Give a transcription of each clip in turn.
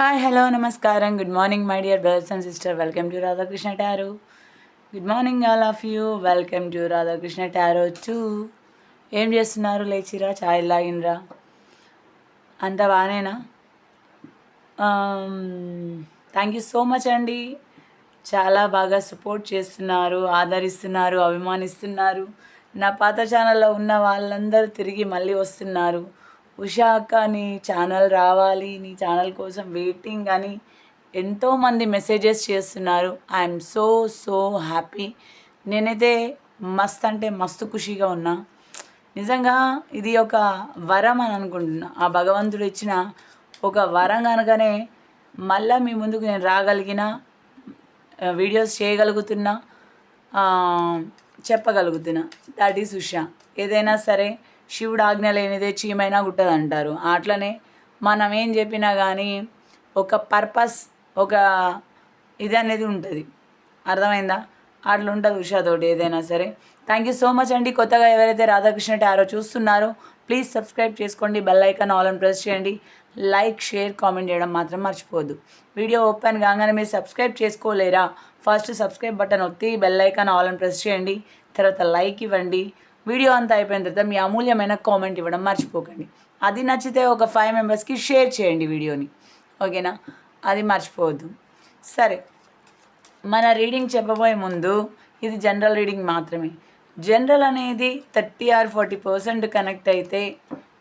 Hi hello నమస్కారం. Good morning my dear brothers and sister. Welcome to Radhakrishna tarot. Good morning all of you. Welcome to Radhakrishna tarot too. ఏం చేస్తున్నారు? లేచిరా ఛాయ్ లాగినరా అంత బాగానేనా థ్యాంక్ యూ సో మచ్ అండి. చాలా బాగా సపోర్ట్ చేస్తున్నారు ఆదరిస్తున్నారు అభిమానిస్తున్నారు. నా పాత ఛానల్లో ఉన్న వాళ్ళందరూ తిరిగి మళ్ళీ వస్తున్నారు. ఉషా అక్క నీ ఛానల్ రావాలి నీ ఛానల్ కోసం వెయిటింగ్ అని ఎంతోమంది మెసేజెస్ చేస్తున్నారు. I'm so so happy. నేనైతే మస్త్ అంటే మస్తు ఖుషిగా ఉన్నా. నిజంగా ఇది ఒక వరం అని అనుకుంటున్నా. ఆ భగవంతుడు ఇచ్చిన ఒక వరం కనుకనే మళ్ళీ మీ ముందుకు నేను రాగలిగిన వీడియోస్ చేయగలుగుతున్నా చెప్పగలుగుతున్నా. That is Usha. ఏదైనా సరే శివుడు ఆజ్ఞ లేనిదే చీమైనా గుట్టదు అంటారు అట్లనే మనం ఏం చెప్పినా కానీ ఒక పర్పస్ ఒక ఇది అనేది ఉంటుంది. అర్థమైందా? అట్లా ఉంటుంది ఉషాతోటి ఏదైనా సరే. థ్యాంక్ యూ సో మచ్ అండి. కొత్తగా ఎవరైతే రాధాకృష్ణ టారో చూస్తున్నారో ప్లీజ్ సబ్స్క్రైబ్ చేసుకోండి. బెల్ ఐకాన్ ఆల్ అని ప్రెస్ చేయండి. లైక్ షేర్ కామెంట్ చేయడం మాత్రం మర్చిపోవద్దు. వీడియో ఓపెన్ కాగానే మీరు సబ్స్క్రైబ్ చేసుకోలేరా? ఫస్ట్ సబ్స్క్రైబ్ బటన్ ఒత్తి బెల్ ఐకాన్ ఆల్ అని ప్రెస్ చేయండి. తర్వాత లైక్ ఇవ్వండి. వీడియో అంతా అయిపోయిన తర్వాత మీ అమూల్యమైన కామెంట్ ఇవ్వడం మర్చిపోకండి. అది నచ్చితే ఒక ఫైవ్ మెంబర్స్కి షేర్ చేయండి వీడియోని. ఓకేనా అది మర్చిపోవద్దు. సరే. మన రీడింగ్ చెప్పబోయే ముందు ఇది జనరల్ రీడింగ్ మాత్రమే. జనరల్ అనేది thirty or forty percent connect అయితే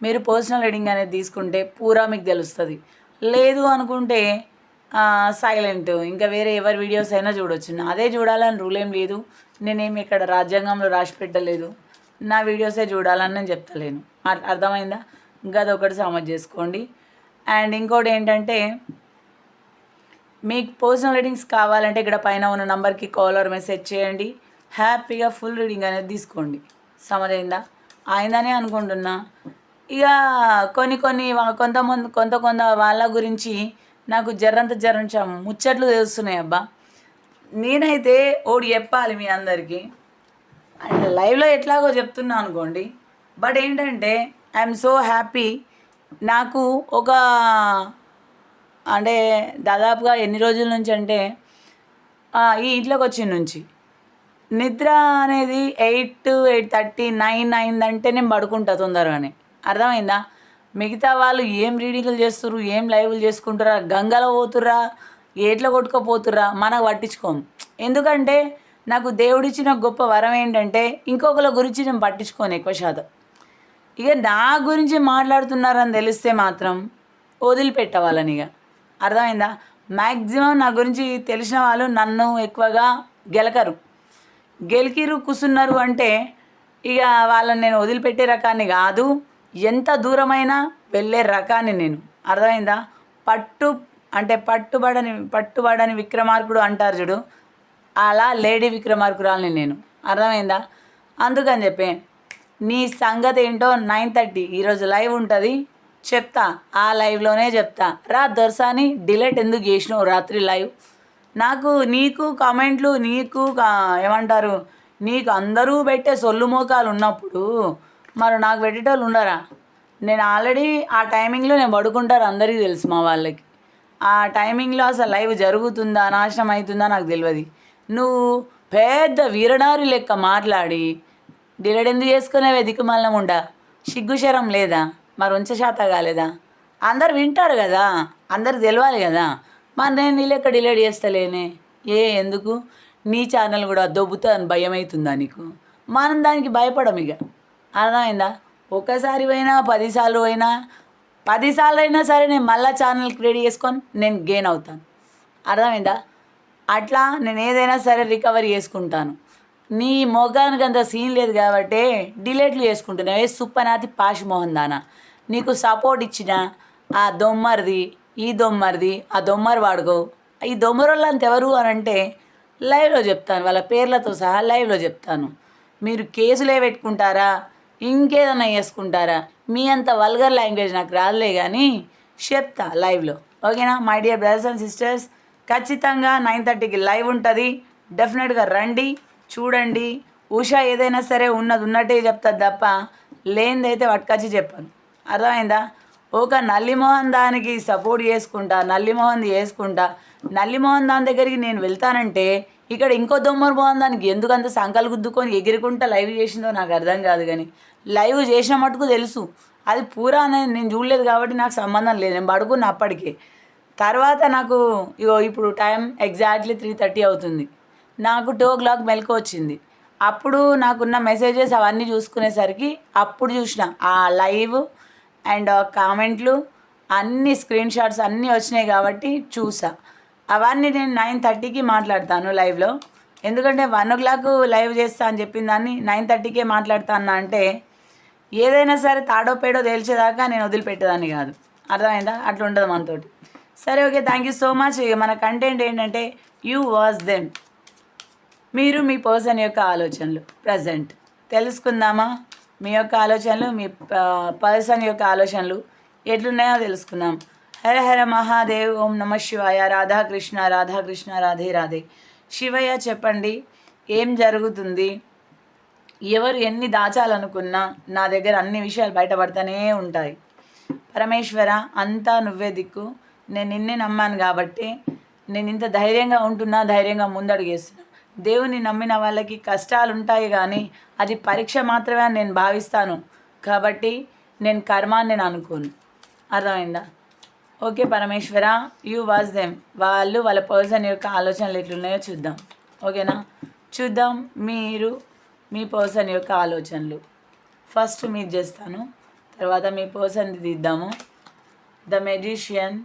మీరు పర్సనల్ రీడింగ్ అనేది తీసుకుంటే పూరా మీకు తెలుస్తుంది. లేదు అనుకుంటే సైలెంట్ ఇంకా వేరే ఎవరి వీడియోస్ అయినా చూడొచ్చు. అదే చూడాలని రూల్ ఏం లేదు. నేనేమి ఇక్కడ రాజ్యాంగంలో రాసి పెట్టలేదు. నా వీడియోసే చూడాలని నేను చెప్తలేను. అర్థమైందా? ఇంకా అదొకటి సమజ్ చేసుకోండి. అండ్ ఇంకోటి ఏంటంటే మీకు పర్సనల్ రీడింగ్స్ కావాలంటే ఇక్కడ పైన ఉన్న నంబర్కి కాల్ ఆర్ మెసేజ్ చేయండి. హ్యాపీగా ఫుల్ రీడింగ్ అనేది తీసుకోండి. సమజైందా? అయిందనే అనుకుంటున్నా. ఇక కొన్ని కొన్ని వా- కొంతమంది కొంత కొంత వాళ్ళ గురించి నాకు జర్రంత జర్రంచ ముచ్చట్లు తెలుస్తున్నాయి అబ్బా. నేనైతే ఓడి చెప్పాలి మీ అందరికీ. అండ్ లైవ్లో ఎట్లాగో చెప్తున్నా అనుకోండి. బట్ ఏంటంటే ఐఎమ్ సో హ్యాపీ. నాకు ఒక అంటే దాదాపుగా ఎన్ని రోజుల నుంచి అంటే ఈ ఇంట్లోకి వచ్చిన నుంచి. నిద్ర అనేది ఎయిట్ ఎయిట్ థర్టీ నైన్ అయిందంటే నేను పడుకుంటా తొందరగానే. అర్థమైందా? మిగతా వాళ్ళు ఏం రీడింగ్లు చేస్తుర్రు ఏం లైవ్లు చేసుకుంటారా గంగలో పోతుర్రా ఏట్లో కొట్టుకోపోతుర్రా మనకు పట్టించుకోము. ఎందుకంటే నాకు దేవుడిచ్చిన గొప్ప వరం ఏంటంటే ఇంకొకరి గురించి నేను పట్టించుకోను ఎక్కువ శాతం. ఇక నా గురించి మాట్లాడుతున్నారని తెలిస్తే మాత్రం వదిలిపెట్టవాలని ఇక. అర్థమైందా? మ్యాక్సిమం నా గురించి తెలిసిన వాళ్ళు నన్ను ఎక్కువగా గెలకరు. గెలికిరు కూసున్నారు అంటే ఇక వాళ్ళని నేను వదిలిపెట్టే రకాన్ని కాదు ఎంత దూరమైనా వెళ్ళే రకాన్ని నేను. అర్థమైందా? పట్టు అంటే పట్టుబడని పట్టుబడని విక్రమార్కుడు అంటారు చూడు అలా లేడీ విక్రమార్కురాలని నేను. అర్థమైందా? అందుకని చెప్పే నీ సంగతి ఏంటో నైన్ థర్టీ ఈరోజు లైవ్ ఉంటుంది చెప్తా. ఆ లైవ్లోనే చెప్తా. రా దొరసాని డిలేట్ ఎందుకు చేసినావు రాత్రి లైవ్? నాకు నీకు కామెంట్లు నీకు ఏమంటారు నీకు అందరూ పెట్టే సొల్లు మోకాలు ఉన్నప్పుడు మరి నాకు పెట్టేటోళ్ళు ఉండరా? నేను ఆల్రెడీ ఆ టైమింగ్లో నేను పడుకుంటారు అందరికీ తెలుసు మా వాళ్ళకి. ఆ టైమింగ్లో అసలు లైవ్ జరుగుతుందా నాశనం అవుతుందా నాకు తెలియదు నువ్వు పెద్ద వీరడారి లెక్క మాట్లాడి డిలేట్ ఎందుకు చేసుకునేవే దిక్కుమల్లం ఉండా సిగ్గుశరం లేదా? మరి ఉంచ శాత కాలేదా? అందరు వింటారు కదా అందరు తెలియాలి కదా. మరి నేను నీ లెక్క డిలేట్ చేస్తలేనే? ఏ ఎందుకు? నీ ఛానల్ కూడా దొబ్బుతా అని భయం అవుతుందా నీకు? మనం దానికి భయపడం ఇక. అర్థమైందా? ఒకసారి పోయినా పదిసార్లు పోయినా పదిసార్లు అయినా సరే నేను మళ్ళీ ఛానల్ క్రియేట్ చేసుకొని నేను గెయిన్ అవుతాను. అర్థమైందా? అట్లా నేను ఏదైనా సరే రికవరీ చేసుకుంటాను. నీ మొగానికి అంత సీన్ లేదు కాబట్టి డిలేట్లు చేసుకుంటున్నావు ఏ సుప్పనాథి పాషి మోహన్ దానా? నీకు సపోర్ట్ ఇచ్చిన ఆ దొమ్మరిది ఈ దొమ్మరిది ఆ దొమ్మరు వాడుకో. ఈ దొమ్మరోళ్ళు అంత ఎవరు అని అంటే లైవ్లో చెప్తాను. వాళ్ళ పేర్లతో సహా లైవ్లో చెప్తాను. మీరు కేసులే పెట్టుకుంటారా? ఇంకేదన్నా చేసుకుంటారా? మీ అంత వల్గర్ లాంగ్వేజ్ నాకు రాదులే కానీ చెప్తా లైవ్లో ఓకేనా? My dear brothers and sisters ఖచ్చితంగా నైన్ థర్టీకి లైవ్ ఉంటుంది. డెఫినెట్గా రండి చూడండి. ఉషా ఏదైనా సరే ఉన్నది ఉన్నట్టే చెప్తుంది తప్ప లేనిదైతే పట్టుకొచ్చి చెప్పాను అర్థమైందా? ఒక నల్లిమోహన్ దానికి సపోర్ట్ చేసుకుంటా నల్లిమోహన్ చేసుకుంటా. నల్లిమోహన్ దాని దగ్గరికి నేను వెళ్తానంటే ఇక్కడ ఇంకో దొమ్మర మోహన్ దానికి ఎందుకు అంత సంకలు గుద్దుకొని ఎగిరికుంటా లైవ్ చేసిందో నాకు అర్థం కాదు కానీ లైవ్ చేసిన మటుకు తెలుసు. అది పూరా అనేది నేను చూడలేదు కాబట్టి నాకు సంబంధం లేదు. నేను పడుకున్న అప్పటికే. తర్వాత నాకు ఇగో ఇప్పుడు టైం ఎగ్జాక్ట్లీ త్రీ థర్టీ అవుతుంది. నాకు టూ ఓ క్లాక్ మెలకు వచ్చింది. అప్పుడు నాకున్న మెసేజెస్ అవన్నీ చూసుకునేసరికి అప్పుడు చూసిన ఆ లైవ్ అండ్ కామెంట్లు అన్ని స్క్రీన్ షాట్స్ అన్నీ వచ్చినాయి కాబట్టి చూసా. అవన్నీ నేను నైన్ థర్టీకి మాట్లాడతాను లైవ్లో. ఎందుకంటే వన్ ఓ క్లాక్ లైవ్ చేస్తా అని చెప్పిన దాన్ని నైన్ థర్టీకే మాట్లాడతాను అంటే ఏదైనా సరే తాడో పేడో తేల్చేదాకా నేను వదిలిపెట్టేదాన్ని కాదు. అర్థమైందా? అట్లా ఉండదు మనతోటి. సరే okay thank you so much ఇక మన కంటెంట్ ఏంటంటే యూ వాజ్ దెమ్ మీరు మీ పర్సన్ యొక్క ఆలోచనలు ప్రజెంట్ తెలుసుకుందామా? మీ యొక్క ఆలోచనలు మీ పర్సన్ యొక్క ఆలోచనలు ఎట్లున్నాయో తెలుసుకుందాం. హర హర మహాదేవ్ ఓం నమ శివాయ రాధాకృష్ణ రాధాకృష్ణ రాధే రాధే. శివయ్య చెప్పండి ఏం జరుగుతుంది? ఎవరు ఎన్ని దాచాలనుకున్నా నా దగ్గర అన్ని విషయాలు బయటపడుతూనే ఉంటాయి. పరమేశ్వర అంతా నువ్వే దిక్కు. నేను నిన్నే నమ్మాను కాబట్టి నేను ఇంత ధైర్యంగా ఉంటున్నా ధైర్యంగా ముందడుగేస్తున్నా. దేవుని నమ్మిన వాళ్ళకి కష్టాలు ఉంటాయి కానీ అది పరీక్ష మాత్రమే అని నేను భావిస్తాను. కాబట్టి నేను కర్మాన్ని నేను అనుకోను. అర్థమైందా? Okay Parameshwara you was them వాళ్ళు వాళ్ళ పర్సన్ యొక్క ఆలోచనలు ఎట్లున్నాయో చూద్దాం. ఓకేనా? చూద్దాం మీరు మీ పర్సన్ యొక్క ఆలోచనలు. ఫస్ట్ మీరు చేస్తాను. తర్వాత మీ person తీద్దాము the magician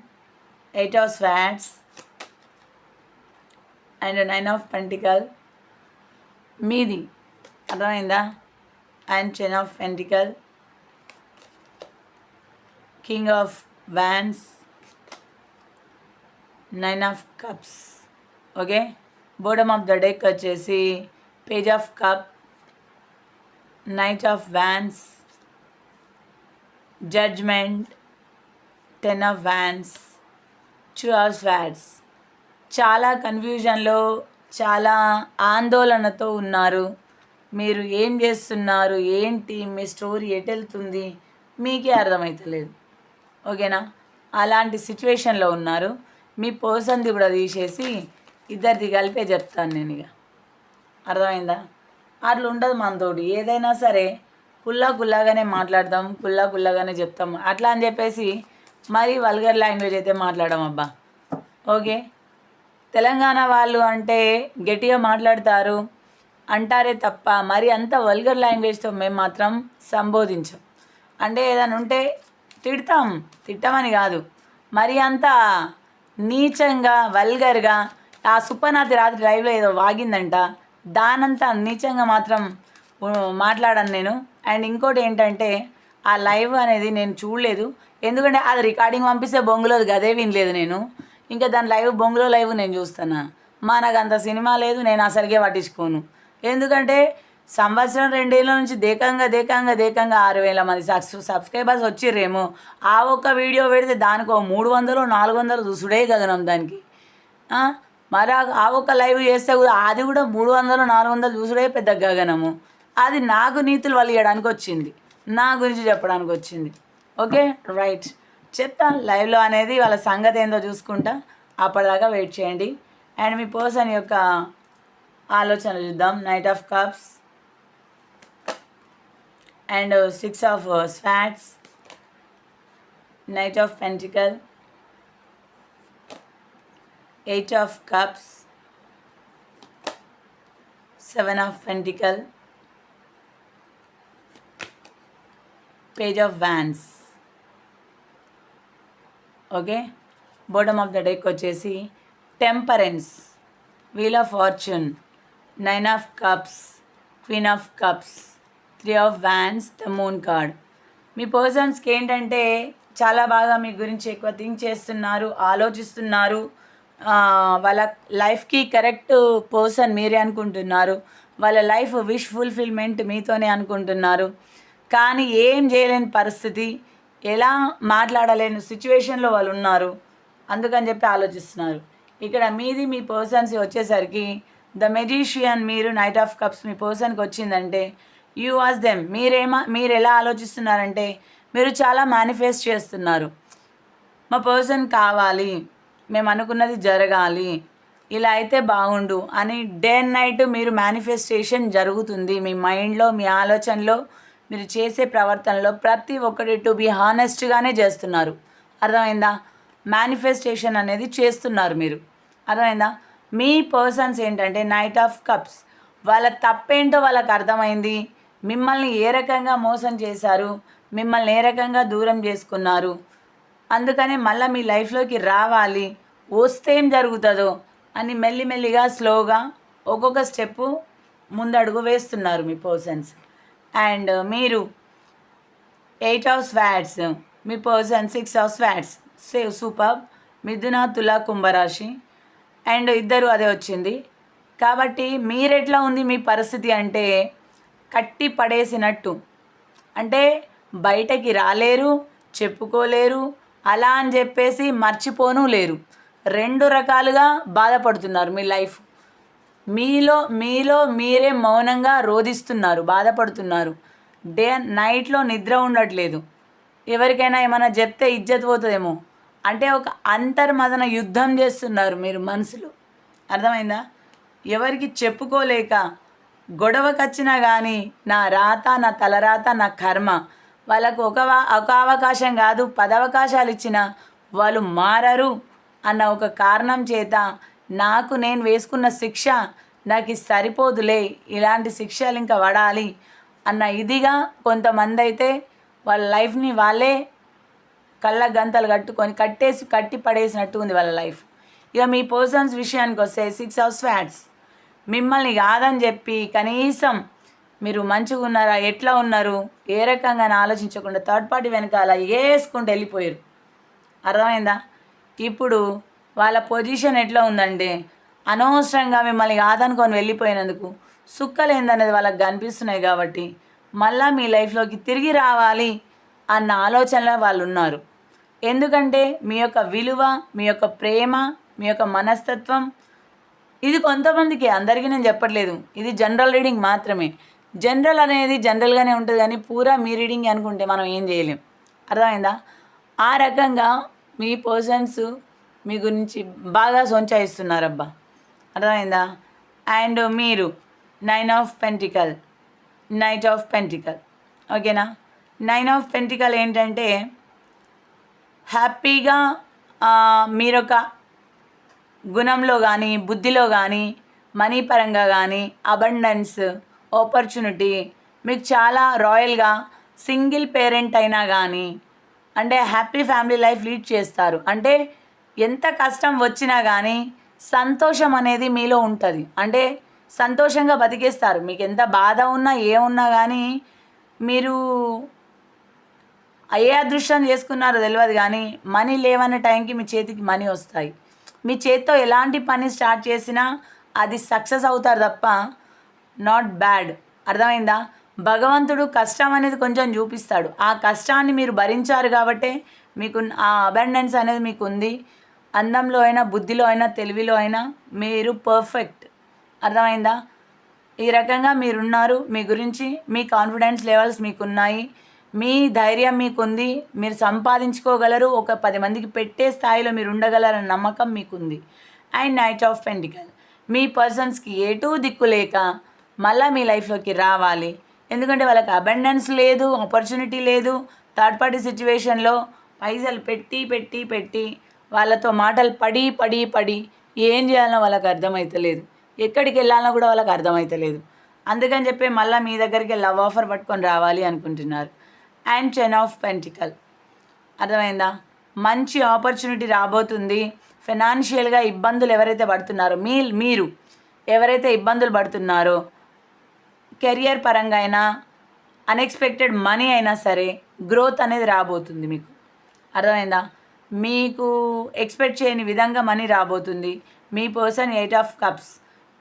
eight of swords and nine of pentacle మీది అర్థమైందా? And ten of pentacle king of wands nine of cups okay bottom of the deck వచ్చేసి page of cup knight of wands judgement ten of wands two of swords చాలా కన్ఫ్యూజన్లో చాలా ఆందోళనతో ఉన్నారు. మీరు ఏం చేస్తున్నారు? ఏంటి? మీ స్టోరీ ఎటెళ్తుంది వెళ్తుంది? మీకే అర్థమవుతలేదు ఓకేనా? అలాంటి సిచ్యువేషన్లో ఉన్నారు. మీ పర్సన్ది కూడా తీసేసి ఇద్దరిది కలిపే చెప్తాను నేను ఇక. అర్థమైందా? అట్లా ఉండదు మనతోటి. ఏదైనా సరే కుల్లా కుల్లాగానే మాట్లాడతాం కుల్లా కుల్లాగానే చెప్తాం. అట్లా అని చెప్పేసి మరీ వల్గర్ లాంగ్వేజ్ అయితే మాట్లాడడం అబ్బా. ఓకే. తెలంగాణ వాళ్ళు అంటే గట్టిగా మాట్లాడతారు అంటారే తప్ప మరి అంత వల్గర్ లాంగ్వేజ్తో మేము మాత్రం సంబోధించం. అంటే ఏదైనా ఉంటే తిడతాం తిట్టమని కాదు. మరి అంత నీచంగా వల్గర్గా ఆ సుప్పనాథి రాత్రి లైవ్లో ఏదో వాగిందంట. దానంతా నీచంగా మాత్రం మాట్లాడాను నేను. అండ్ ఇంకోటి ఏంటంటే ఆ లైవ్ అనేది నేను చూడలేదు. ఎందుకంటే అది రికార్డింగ్ పంపిస్తే బొంగులో గదే వినలేదు నేను. ఇంకా దాని లైవ్ బొంగులో లైవ్ నేను చూస్తానా? మా నాకు అంత సినిమా లేదు నేను అసలుకే పట్టించుకోను. ఎందుకంటే సంవత్సరం రెండేళ్ళ నుంచి దేకంగా దేకంగా దేకంగా ఆరు వేల మంది సబ్స్క్రైబర్స్ వచ్చిర్రేమో. ఆ ఒక్క వీడియో పెడితే దానికి మూడు వందలు నాలుగు వందలు చూసుడే గగనం దానికి. మరి ఆ ఒక్క లైవ్ చేస్తే కూడా అది కూడా మూడు వందలు నాలుగు వందలు చూసుడే పెద్ద గగనము. అది నాకు నీతులు వలియడానికి వచ్చింది. నా గురించి చెప్పడానికి వచ్చింది ఓకే? రైట్. చెప్తా లైవ్లో అనేది వాళ్ళ సంగతి ఏందో చూసుకుంటా. అప్పటిదాకా వెయిట్ చేయండి. అండ్ మీ పర్సన్ యొక్క ఆలోచన చూద్దాం. Knight of cups. And six of swords. Knight of pentacle. Eight of cups. Seven of pentacle. Page of wands okay bottom of the deck వచ్చేసి temperance wheel of fortune nine of cups queen of cups three of wands the moon card మీ పర్సన్స్కి ఏంటంటే చాలా బాగా మీ గురించి ఎక్కువ think చేస్తున్నారు ఆలోచిస్తున్నారు. వాళ్ళ లైఫ్కి కరెక్ట్ పర్సన్ మీరే అనుకుంటున్నారు. వాళ్ళ లైఫ్ విష్ ఫుల్ఫిల్మెంట్ మీతోనే అనుకుంటున్నారు. కానీ ఏం చేయలేని పరిస్థితి. ఎలా మాట్లాడలేని సిచ్యువేషన్లో వాళ్ళు ఉన్నారు. అందుకని చెప్పి ఆలోచిస్తున్నారు. ఇక్కడ మీది మీ పర్సన్స్ వచ్చేసరికి ద మెజిషియన్ మీరు నైట్ ఆఫ్ కప్స్ మీ పర్సన్కి వచ్చిందంటే యూ వాజ్ దెమ్. మీరేమా మీరు ఎలా ఆలోచిస్తున్నారంటే మీరు చాలా మేనిఫెస్ట్ చేస్తున్నారు. మా పర్సన్ కావాలి మేము అనుకున్నది జరగాలి ఇలా అయితే బాగుండు అని డే అండ్ నైట్ మీరు మేనిఫెస్టేషన్ జరుగుతుంది. మీ మైండ్లో మీ ఆలోచనలో మీరు చేసే ప్రవర్తనలో ప్రతి ఒక్కటి టు బీ హానెస్ట్గానే చేస్తున్నారు. అర్థమైందా? మేనిఫెస్టేషన్ అనేది చేస్తున్నారు మీరు. అర్థమైందా? మీ పర్సన్స్ ఏంటంటే నైట్ ఆఫ్ కప్స్ వాళ్ళ తప్పేంటో వాళ్ళకి అర్థమైంది. మిమ్మల్ని ఏ రకంగా మోసం చేశారు? మిమ్మల్ని ఏ రకంగా దూరం చేసుకున్నారు? అందుకనే మళ్ళీ మీ లైఫ్లోకి రావాలి. వస్తే ఏం జరుగుతుందో అని మెల్లిమెల్లిగా స్లోగా ఒక్కొక్క స్టెప్పు ముందడుగు వేస్తున్నారు మీ పర్సన్స్ అండ్ మీరు eight of swords me person six of swords save super. Mithuna Tula కుంభరాశి. అండ్ ఇద్దరు అదే వచ్చింది. కాబట్టి మీరెట్లా ఉంది మీ పరిస్థితి అంటే కట్టి పడేసినట్టు. అంటే బయటకి రాలేరు చెప్పుకోలేరు అలా అని చెప్పేసి మర్చిపోను లేరు. రెండు రకాలుగా బాధపడుతున్నారు మీ లైఫ్. మీలో మీలో మీరే మౌనంగా రోధిస్తున్నారు బాధపడుతున్నారు. డే నైట్లో నిద్ర ఉండట్లేదు. ఎవరికైనా ఏమైనా చెప్తే ఇజ్జత్ పోతుందేమో. అంటే ఒక అంతర్మదన యుద్ధం చేస్తున్నారు మీరు మనసులో. అర్థమైందా? ఎవరికి చెప్పుకోలేక గొడవకొచ్చినా కానీ నా రాత నా తలరాత నా కర్మ వాళ్ళకు ఒక ఒక అవకాశం కాదు పదవకాశాలు ఇచ్చిన వాళ్ళు మారరు అన్న ఒక కారణం చేత నాకు నేను వేసుకున్న శిక్ష నాకు సరిపోదులే ఇలాంటి శిక్షలు ఇంకా పడాలి అన్న ఇదిగా కొంతమంది అయితే వాళ్ళ లైఫ్ని వాళ్ళే కళ్ళ గంతలు కట్టుకొని కట్టేసి కట్టి పడేసినట్టు ఉంది వాళ్ళ లైఫ్. ఇక మీ పర్సన్స్ విషయానికి వస్తే సిక్స్ అవర్స్ ఫ్యాట్స్ మిమ్మల్ని కాదని చెప్పి కనీసం మీరు మంచిగా ఉన్నారా ఎట్లా ఉన్నారు ఏ రకంగా అని ఆలోచించకుండా థర్డ్ పార్టీ వెనకాల వేసుకుంటూ వెళ్ళిపోయారు. అర్థమైందా? ఇప్పుడు వాళ్ళ పొజిషన్ ఎట్లా ఉందంటే అనవసరంగా మిమ్మల్ని కాదనుకొని వెళ్ళిపోయినందుకు సుక్కలేందనేది వాళ్ళకి కనిపిస్తున్నాయి కాబట్టి మళ్ళా మీ లైఫ్లోకి తిరిగి రావాలి అన్న ఆలోచనలో వాళ్ళు ఉన్నారు ఎందుకంటే మీ యొక్క విలువ మీ యొక్క ప్రేమ మీ యొక్క మనస్తత్వం ఇది కొంతమందికి అందరికీ నేను చెప్పట్లేదు. ఇది జనరల్ రీడింగ్ మాత్రమే. జనరల్ అనేది జనరల్గానే ఉంటుంది కానీ పూరా మీ రీడింగ్ అనుకుంటే మనం ఏం చేయలేం. అర్థమైందా? ఆ రకంగా మీ పర్సన్స్ మీ గురించి బాగా సొంచాయిస్తున్నారబ్బా. అర్థమైందా? అండ్ మీరు nine of pentacle knight of pentacle ఓకేనా? నైన్ ఆఫ్ పెంటికల్ ఏంటంటే హ్యాపీగా మీరొక గుణంలో కానీ బుద్ధిలో కానీ మనీ పరంగా కానీ అబండెన్స్ ఆపర్చునిటీ మీకు చాలా రాయల్గా సింగిల్ పేరెంట్ అయినా కానీ అంటే హ్యాపీ ఫ్యామిలీ లైఫ్ లీడ్ చేస్తారు. అంటే ఎంత కష్టం వచ్చినా కానీ సంతోషం అనేది మీలో ఉంటుంది. అంటే సంతోషంగా బతికేస్తారు. మీకు ఎంత బాధ ఉన్నా ఏమున్నా కానీ మీరు ఏ అదృష్టం చేసుకున్నారో తెలియదు కానీ మనీ లేవన్న టైంకి మీ చేతికి మనీ వస్తాయి. మీ చేత్తో ఎలాంటి పని స్టార్ట్ చేసినా అది సక్సెస్ అవుతారు తప్ప నాట్ బ్యాడ్. అర్థమైందా? భగవంతుడు కష్టం అనేది కొంచెం చూపిస్తాడు. ఆ కష్టాన్ని మీరు భరించారు కాబట్టే మీకు ఆ అబెండెన్స్ అనేది మీకు ఉంది అందంలో అయినా బుద్ధిలో అయినా తెలివిలో అయినా మీరు పర్ఫెక్ట్ అర్థమైందా? ఈ రకంగా మీరున్నారు మీ గురించి మీ కాన్ఫిడెన్స్ లెవెల్స్ మీకున్నాయి. మీ ధైర్యం మీకుంది మీరు సంపాదించుకోగలరు ఒక పది మందికి పెట్టే స్థాయిలో మీరు ఉండగలరన్న నమ్మకం మీకుంది. అండ్ నైట్ ఆఫ్ పెంటికల్ మీ పర్సన్స్కి ఎటూ దిక్కు లేక మళ్ళీ మీ లైఫ్లోకి రావాలి. ఎందుకంటే వాళ్ళకి అబెండెన్స్ లేదు ఆపర్చునిటీ లేదు థర్డ్ పార్టీ సిచ్యువేషన్లో పైసలు పెట్టి పెట్టి పెట్టి వాళ్ళతో మాటలు పడి పడి పడి ఏం చేయాలనో వాళ్ళకి అర్థమవుతలేదు ఎక్కడికి వెళ్ళాలనో కూడా వాళ్ళకి అర్థమవుతలేదు అందుకని చెప్పి మళ్ళీ మీ దగ్గరికి లవ్ ఆఫర్ పట్టుకొని రావాలి అనుకుంటున్నారు. And ten of pentacle. అర్థమైందా? మంచి ఆపర్చునిటీ రాబోతుంది. ఫినాన్షియల్గా ఇబ్బందులు ఎవరైతే పడుతున్నారో మీ మీరు ఎవరైతే ఇబ్బందులు పడుతున్నారో కెరియర్ పరంగా అయినా అన్ఎక్స్పెక్టెడ్ మనీ అయినా సరే గ్రోత్ అనేది రాబోతుంది మీకు. అర్థమైందా? మీకు ఎక్స్పెక్ట్ చేయని విధంగా మనీ రాబోతుంది. మీ పర్సన్ ఎయిట్ ఆఫ్ కప్స్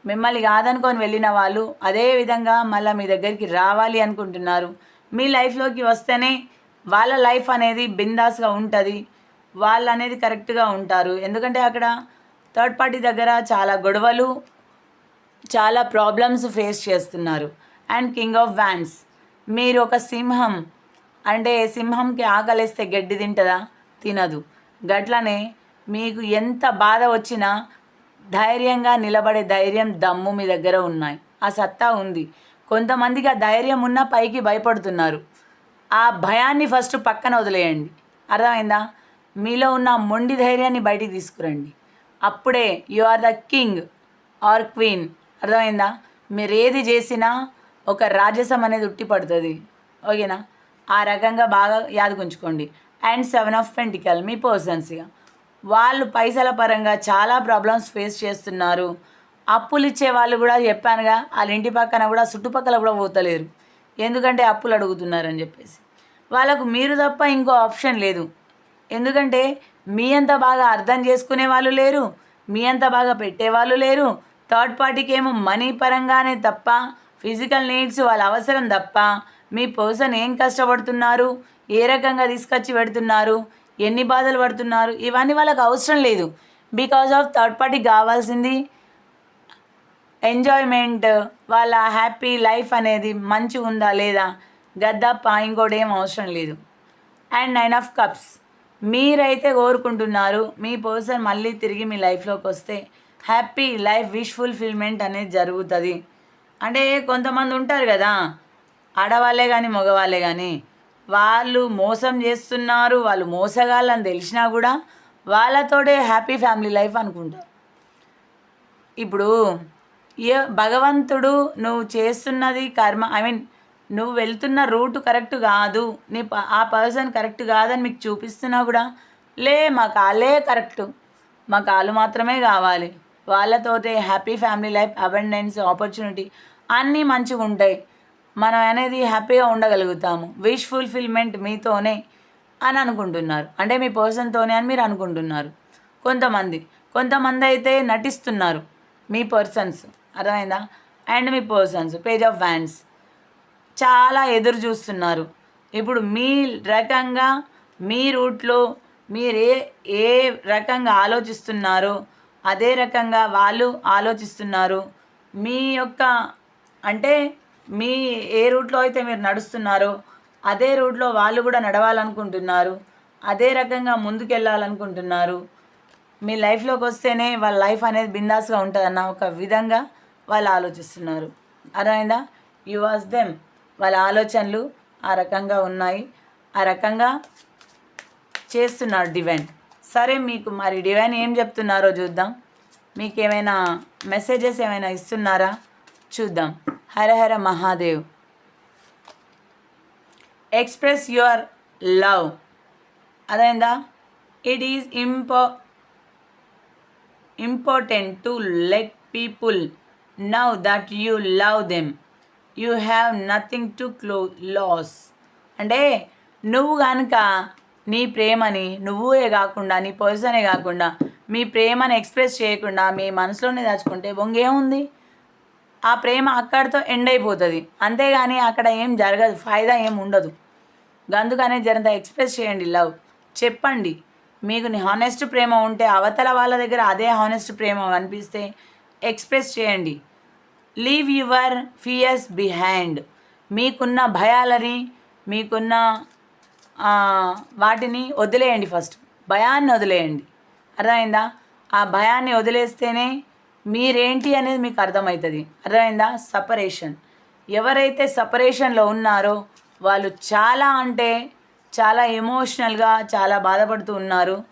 మిమ్మల్ని కాదనుకొని వెళ్ళిన వాళ్ళు అదే విధంగా మళ్ళీ మీ దగ్గరికి రావాలి అనుకుంటున్నారు. మీ లైఫ్లోకి వస్తేనే వాళ్ళ లైఫ్ అనేది బిందాస్గా ఉంటుంది. వాళ్ళు అనేది కరెక్ట్గా ఉంటారు. ఎందుకంటే అక్కడ థర్డ్ పార్టీ దగ్గర చాలా గొడవలు చాలా ప్రాబ్లమ్స్ ఫేస్ చేస్తున్నారు. అండ్ కింగ్ ఆఫ్ వ్యాన్స్ మీరు ఒక సింహం. అంటే సింహంకి ఆకలిస్తే గడ్డి తింటుందా? తినదు. గట్లనే మీకు ఎంత బాధ వచ్చినా ధైర్యంగా నిలబడే ధైర్యం దమ్ము మీ దగ్గర ఉన్నాయి. ఆ సత్తా ఉంది. కొంతమందికి ఆ ధైర్యం ఉన్న పైకి భయపడుతున్నారు. ఆ భయాన్ని ఫస్ట్ పక్కన వదిలేయండి. అర్థమైందా? మీలో ఉన్న మొండి ధైర్యాన్ని బయటికి తీసుకురండి. అప్పుడే you are the king or queen అర్థమైందా? మీరు ఏది చేసినా ఒక రాజసం అనేది ఉట్టిపడుతుంది. ఓకేనా? ఆ రకంగా బాగా యాదగుంచుకోండి అండ్ సెవెన్ ఆఫ్ పెంటికల్ మీ పర్సన్స్గా వాళ్ళు పైసల పరంగా చాలా ప్రాబ్లమ్స్ ఫేస్ చేస్తున్నారు. అప్పులు ఇచ్చే వాళ్ళు కూడా చెప్పానుగా వాళ్ళ ఇంటి పక్కన కూడా చుట్టుపక్కల కూడా పోతలేరు. ఎందుకంటే అప్పులు అడుగుతున్నారని చెప్పేసి. వాళ్ళకు మీరు తప్ప ఇంకో ఆప్షన్ లేదు. ఎందుకంటే మీ అంత బాగా అర్థం చేసుకునే వాళ్ళు లేరు మీ అంత బాగా పెట్టేవాళ్ళు లేరు. థర్డ్ పార్టీకి ఏమో మనీ పరంగానే తప్ప ఫిజికల్ నీడ్స్ వాళ్ళ అవసరం తప్ప మీ పర్సన్ ఏం కష్టపడుతున్నారు? ఏ రకంగా తీసుకొచ్చి పెడుతున్నారు? ఎన్ని బాధలు పడుతున్నారు? ఇవన్నీ వాళ్ళకి అవసరం లేదు. బికాజ్ ఆఫ్ థర్డ్ పార్టీ కావాల్సింది. ఎంజాయ్మెంట్ వాళ్ళ హ్యాపీ లైఫ్ అనేది మంచిగా ఉందా లేదా? గద్దప్ప ఇంకోటి ఏం అవసరం లేదు. అండ్ నైన్ ఆఫ్ కప్స్ మీరైతే కోరుకుంటున్నారు మీ పర్సన్ మళ్ళీ తిరిగి మీ లైఫ్లోకి వస్తే హ్యాపీ లైఫ్ విష్ ఫుల్ఫిల్మెంట్ అనేది జరుగుతుంది. అంటే కొంతమంది ఉంటారు కదా ఆడవాళ్ళే కానీ మగవాళ్ళే కానీ వాళ్ళు మోసం చేస్తున్నారు వాళ్ళు మోసగాళ్ళని తెలిసినా కూడా వాళ్ళతోటే హ్యాపీ ఫ్యామిలీ లైఫ్ అనుకుంటారు ఇప్పుడు ఏ భగవంతుడు నువ్వు చేస్తున్నది కర్మ ఐ మీన్ నువ్వు వెళ్తున్న రూట్ కరెక్ట్ కాదు నీ ప- ఆ పర్సన్ కరెక్ట్ కాదని మీకు చూపిస్తున్నా కూడా లే మా కాళ్ళే కరెక్ట్. మా కాలు మాత్రమే కావాలి. వాళ్ళతోటే happy family life abundance opportunity అన్నీ మంచిగా ఉంటాయి మనం అనేది హ్యాపీగా ఉండగలుగుతాము. విష్ ఫుల్ఫిల్మెంట్ మీతోనే అని అనుకుంటున్నారు. అంటే మీ పర్సన్తోనే అని మీరు అనుకుంటున్నారు. కొంతమంది కొంతమంది అయితే నటిస్తున్నారు మీ పర్సన్స్ అర్థమైందా? అండ్ మీ పర్సన్స్ పేజ్ ఆఫ్ వ్యాన్స్ చాలా ఎదురు చూస్తున్నారు. ఇప్పుడు మీ రకంగా మీ రూట్లో మీరు ఏ ఏ రకంగా ఆలోచిస్తున్నారో అదే రకంగా వాళ్ళు ఆలోచిస్తున్నారు. మీ యొక్క అంటే మీ ఏ రూట్లో అయితే మీరు నడుస్తున్నారో అదే రూట్లో వాళ్ళు కూడా నడవాలనుకుంటున్నారు అదే రకంగా ముందుకెళ్ళాలనుకుంటున్నారు. మీ లైఫ్లోకి వస్తేనే వాళ్ళ లైఫ్ అనేది బిందాస్గా ఉంటుందన్న ఒక విధంగా వాళ్ళు ఆలోచిస్తున్నారు. అర్థమైందా? You was them. వాళ్ళ ఆలోచనలు ఆ రకంగా ఉన్నాయి. ఆ రకంగా చేస్తున్నారు డివైన్. సరే మీకు మరి డివైన్ ఏం చెప్తున్నారో చూద్దాం. మీకు ఏమైనా మెసేజెస్ ఏమైనా ఇస్తున్నారా? చూద్దాం. Har Har Mahadev. Express your love అదైందా? It is impo important to let people know that you love them you have nothing to clo lose అంటే నువ్వు కనుక నీ ప్రేమని నువ్వే కాకుండా నీ పర్సనే కాకుండా మీ ప్రేమని ఎక్స్ప్రెస్ చేయకుండా మీ మనసులోనే దాచుకుంటే బొంగేముంది ఆ ప్రేమ అక్కడితో ఎండ్ అయిపోతుంది. అంతేగాని అక్కడ ఏం జరగదు ఫాయిదా ఏం ఉండదు. అందుకనే జరంత ఎక్స్ప్రెస్ చేయండి లవ్ చెప్పండి. మీకు హానెస్ట్ ప్రేమ ఉంటే అవతల వాళ్ళ దగ్గర అదే హానెస్ట్ ప్రేమ అనిపిస్తే ఎక్స్ప్రెస్ చేయండి. లీవ్ యువర్ ఫియర్స్ బిహైండ్ మీకున్న భయాలని మీకున్న వాటిని వదిలేయండి ఫస్ట్ భయాన్ని వదిలేయండి. అర్థమైందా? ఆ భయాన్ని వదిలేస్తేనే మీరేంటి అనేది మీకు అర్థమవుతుంది. అర్థమైందా? సపరేషన్. ఎవరైతే సపరేషన్లో ఉన్నారో వాళ్ళు చాలా అంటే చాలా ఎమోషనల్గా చాలా బాధపడుతూ ఉన్నారు.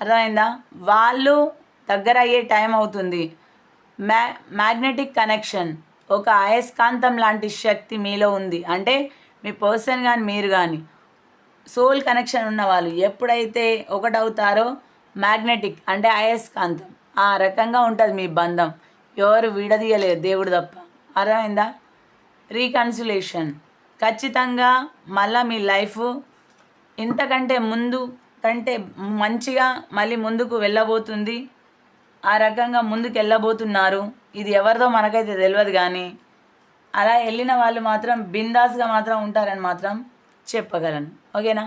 అర్థమైందా? వాళ్ళు దగ్గర అయ్యే టైం అవుతుంది. మ్యా మ్యాగ్నెటిక్ కనెక్షన్ ఒక అయస్కాంతం లాంటి శక్తి మీలో ఉంది. అంటే మీ పర్సన్ కానీ మీరు కానీ సోల్ కనెక్షన్ ఉన్న వాళ్ళు ఎప్పుడైతే ఒకటవుతారో మ్యాగ్నెటిక్ అంటే అయస్కాంతం. ఆ రకంగా ఉంటుంది మీ బంధం. ఎవరు విడదీయలేరు దేవుడు తప్ప. అర్థమైందా? రీకన్సిలేషన్. ఖచ్చితంగా మళ్ళీ మీ లైఫ్ ఇంతకంటే ముందు కంటే మంచిగా మళ్ళీ ముందుకు వెళ్ళబోతుంది. ఆ రకంగా ముందుకు వెళ్ళబోతున్నారు. ఇది ఎవరిదో మనకైతే తెలియదు కానీ అలా వెళ్ళిన వాళ్ళు మాత్రం బిందాస్గా మాత్రం ఉంటారని మాత్రం చెప్పగలను. ఓకేనా?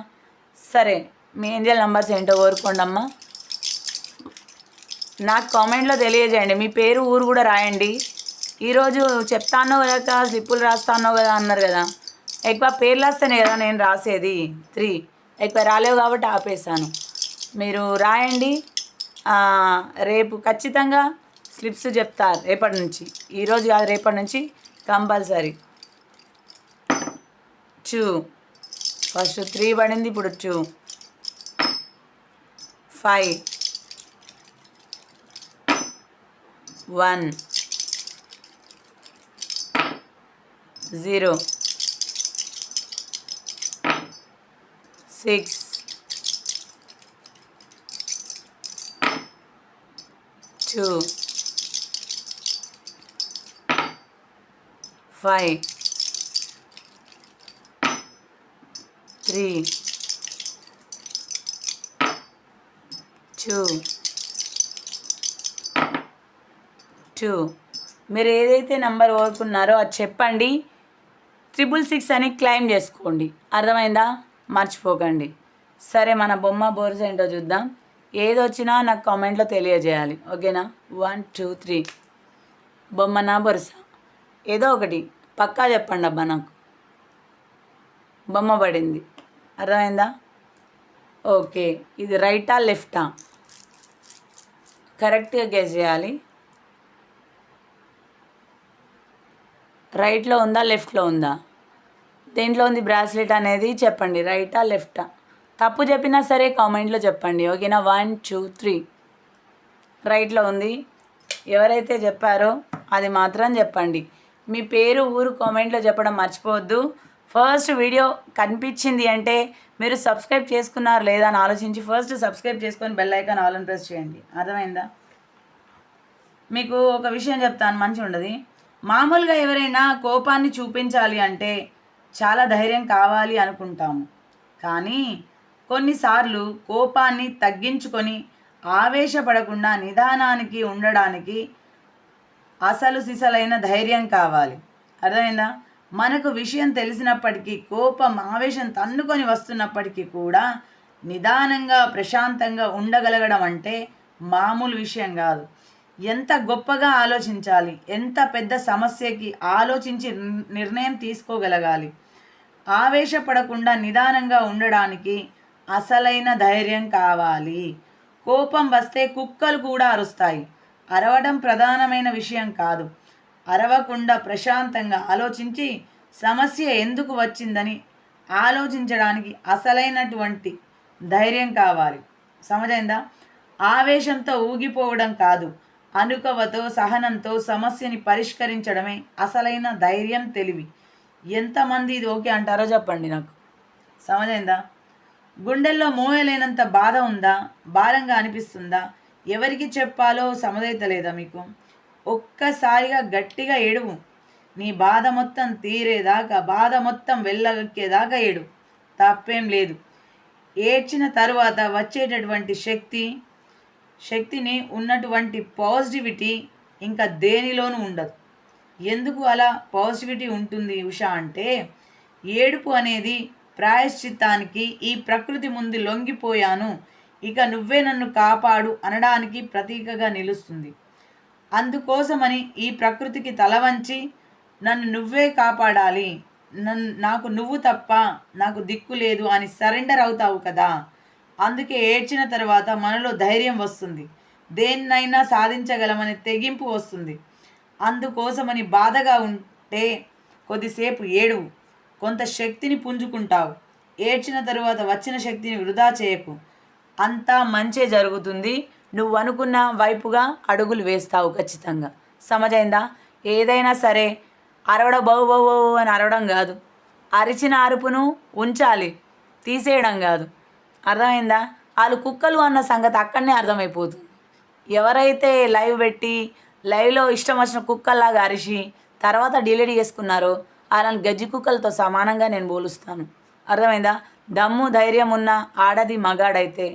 సరే మీ ఏంజల్ నంబర్స్ ఏంటో కోరుకోండి అమ్మా నాకు కామెంట్లో తెలియజేయండి. మీ పేరు ఊరు కూడా రాయండి. ఈరోజు చెప్తానో కదా స్లిప్పులు రాస్తానో కదా అన్నారు కదా. ఎక్కువ పేర్లు వస్తేనే కదా నేను రాసేది. త్రీ. ఎక్కువ రాలేవు కాబట్టి ఆపేసాను మీరు రాయండి. రేపు ఖచ్చితంగా స్లిప్స్ చెప్తారు రేపటి నుంచి. ఈరోజు కాదు రేపటి నుంచి కంపల్సరీ. చూ. ఫస్ట్ త్రీ పడింది ఇప్పుడు చూ. Five. One zero six two five three two చేయొచ్చు మీరు ఏదైతే నెంబర్ కోరుకున్నారో అది చెప్పండి. త్రిబుల్ సిక్స్ అని క్లెయిమ్ చేసుకోండి. అర్థమైందా? మర్చిపోకండి. సరే మన బొమ్మ బోర్స్ ఏంటో చూద్దాం. ఏది వచ్చినా నాకు కామెంట్లో తెలియజేయాలి. ఓకేనా? One two three. బొమ్మ నా బొరస. ఏదో ఒకటి. పక్కా చెప్పండి అబ్బా నాకు. బొమ్మ పడింది. అర్థమైందా? ఓకే. ఇది రైటా లెఫ్టా? కరెక్ట్గా గెస్ చేయాలి. రైట్లో ఉందా లెఫ్ట్లో ఉందా? దేంట్లో ఉంది బ్రాస్లెట్ అనేది చెప్పండి రైటా లెఫ్టా? తప్పు చెప్పినా సరే కామెంట్లో చెప్పండి ఓకేనా? One two three. రైట్లో ఉంది. ఎవరైతే చెప్పారో అది మాత్రం చెప్పండి. మీ పేరు ఊరు కామెంట్లో చెప్పడం మర్చిపోవద్దు. ఫస్ట్ వీడియో కనిపించింది అంటే మీరు సబ్స్క్రైబ్ చేసుకున్నారు లేదా అని ఆలోచించి ఫస్ట్ సబ్స్క్రైబ్ చేసుకొని బెల్ ఐకాన్ ఆల్ అని ప్రెస్ చేయండి. అర్థమైందా? మీకు ఒక విషయం చెప్తాను మంచిగా ఉండదు మామూలుగా ఎవరైనా కోపాన్ని చూపించాలి అంటే చాలా ధైర్యం కావాలి అనుకుంటాము. కానీ కొన్నిసార్లు కోపాన్ని తగ్గించుకొని ఆవేశపడకుండా నిదానానికి ఉండడానికి అసలు సిసలైన ధైర్యం కావాలి. అర్థమైందా? మనకు విషయం తెలిసినప్పటికీ కోపం ఆవేశం తన్నుకొని వస్తున్నప్పటికీ కూడా నిదానంగా ప్రశాంతంగా ఉండగలగడం అంటే మామూలు విషయం కాదు. ఎంత గొప్పగా ఆలోచించాలి? ఎంత పెద్ద సమస్యకి ఆలోచించి నిర్ణయం తీసుకోగలగాలి? ఆవేశపడకుండా నిదానంగా ఉండడానికి అసలైన ధైర్యం కావాలి. కోపం వస్తే కుక్కలు కూడా అరుస్తాయి. అరవడం ప్రధానమైన విషయం కాదు. అరవకుండా ప్రశాంతంగా ఆలోచించి సమస్య ఎందుకు వచ్చిందని ఆలోచించడానికి అసలైనటువంటి ధైర్యం కావాలి. సమజైందా? ఆవేశంతో ఊగిపోవడం కాదు. అనుకవతో సహనంతో సమస్యని పరిష్కరించడమే అసలైన ధైర్యం తెలివి. ఎంతమంది ఇది ఓకే అంటారో చెప్పండి నాకు. సమజైందా? గుండెల్లో మోయలేనంత బాధ ఉందా? భారంగా అనిపిస్తుందా? ఎవరికి చెప్పాలో సమదైతలేదా మీకు? ఒక్కసారిగా గట్టిగా ఏడువు. నీ బాధ మొత్తం తీరేదాకా బాధ మొత్తం వెళ్ళగక్కేదాకా ఏడు. తప్పేం లేదు. ఏడ్చిన తరువాత వచ్చేటటువంటి శక్తి శక్తిని ఉన్నటువంటి పాజిటివిటీ ఇంకా దేనిలోనూ ఉండదు. ఎందుకు అలా పాజిటివిటీ ఉంటుంది ఉష అంటే ఏడుపు అనేది ప్రాయశ్చిత్తానికి ఈ ప్రకృతి ముందు లొంగిపోయాను ఇక నువ్వే నన్ను కాపాడు అనడానికి ప్రతీకగా నిలుస్తుంది. అందుకోసమని ఈ ప్రకృతికి తల వంచి నన్ను నువ్వే కాపాడాలి నన్ను నాకు నువ్వు తప్ప నాకు దిక్కు లేదు అని సరెండర్ అవుతావు కదా. అందుకే ఏడ్చిన తర్వాత మనలో ధైర్యం వస్తుంది. దేన్నైనా సాధించగలమని తెగింపు వస్తుంది. అందుకోసమని బాధగా ఉంటే కొద్దిసేపు ఏడువు. కొంత శక్తిని పుంజుకుంటావు. ఏడ్చిన తరువాత వచ్చిన శక్తిని వృధా చేయకు. అంతా మంచే జరుగుతుంది. నువ్వు అనుకున్న వైపుగా అడుగులు వేస్తావు ఖచ్చితంగా. సమజైందా? ఏదైనా సరే అరవడం బహు బహు అని అరవడం కాదు. అరిచిన అరుపును ఉంచాలి. తీసేయడం కాదు. అర్థమైందా? వాళ్ళు కుక్కలు అన్న సంగతి అక్కడనే అర్థమైపోతుంది ఎవరైతే లైవ్ పెట్టి లైవ్లో ఇష్టం వచ్చిన కుక్కల్లాగా అరిచి తర్వాత డిలీట్ చేసుకున్నారో వాళ్ళని గజ్జి కుక్కలతో సమానంగా నేను పోలుస్తాను. అర్థమైందా? దమ్ము ధైర్యం ఉన్న ఆడది మగాడైతే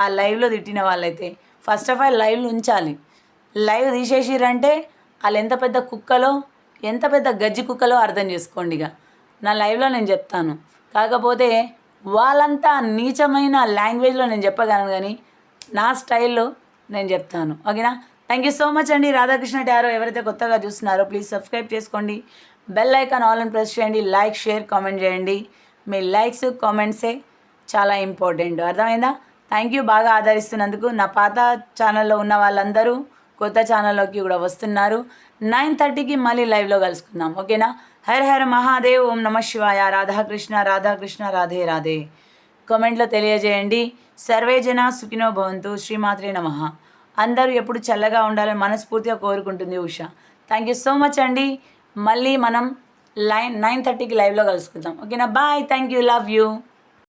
ఆ లైవ్లో తిట్టిన వాళ్ళైతే ఫస్ట్ ఆఫ్ ఆల్ లైవ్లు ఉంచాలి. లైవ్ తీసేసిరంటే వాళ్ళు ఎంత పెద్ద కుక్కలో ఎంత పెద్ద గజ్జి కుక్కలో అర్థం చేసుకోండి ఇక నా లైవ్లో నేను చెప్తాను. కాకపోతే వాళ్ళంతా నీచమైన లాంగ్వేజ్లో నేను చెప్పగలను కానీ నా స్టైల్లో నేను చెప్తాను. ఓకేనా? థ్యాంక్ యూ సో మచ్ అండి. రాధాకృష్ణ టారో ఎవరైతే కొత్తగా చూస్తున్నారో ప్లీజ్ సబ్స్క్రైబ్ చేసుకోండి. బెల్ ఐకాన్ ఆల్ అని ప్రెస్ చేయండి. లైక్ షేర్ కామెంట్ చేయండి. మీ లైక్స్ కామెంట్సే చాలా ఇంపార్టెంట్ అర్థమైందా? థ్యాంక్ యూ బాగా ఆదరిస్తున్నందుకు. నా పాత ఛానల్లో ఉన్న వాళ్ళందరూ కొత్త ఛానల్లోకి కూడా వస్తున్నారు. నైన్ థర్టీకి మళ్ళీ లైవ్లో కలుసుకుందాం. ఓకేనా? హర హర మహాదేవ్ ఓం నమ శివాయ. రాధాకృష్ణ రాధాకృష్ణ రాధే రాధే కామెంట్లో తెలియజేయండి. సర్వే జన సుఖినో భవంతు. శ్రీమాత్రే నమ. అందరూ ఎప్పుడు చల్లగా ఉండాలని మనస్ఫూర్తిగా కోరుకుంటుంది Usha. Thank you so much అండి. మళ్ళీ మనం లైన్ నైన్ థర్టీకి లైవ్లో కలుసుకుందాం. ఓకేనా? Bye thank you love you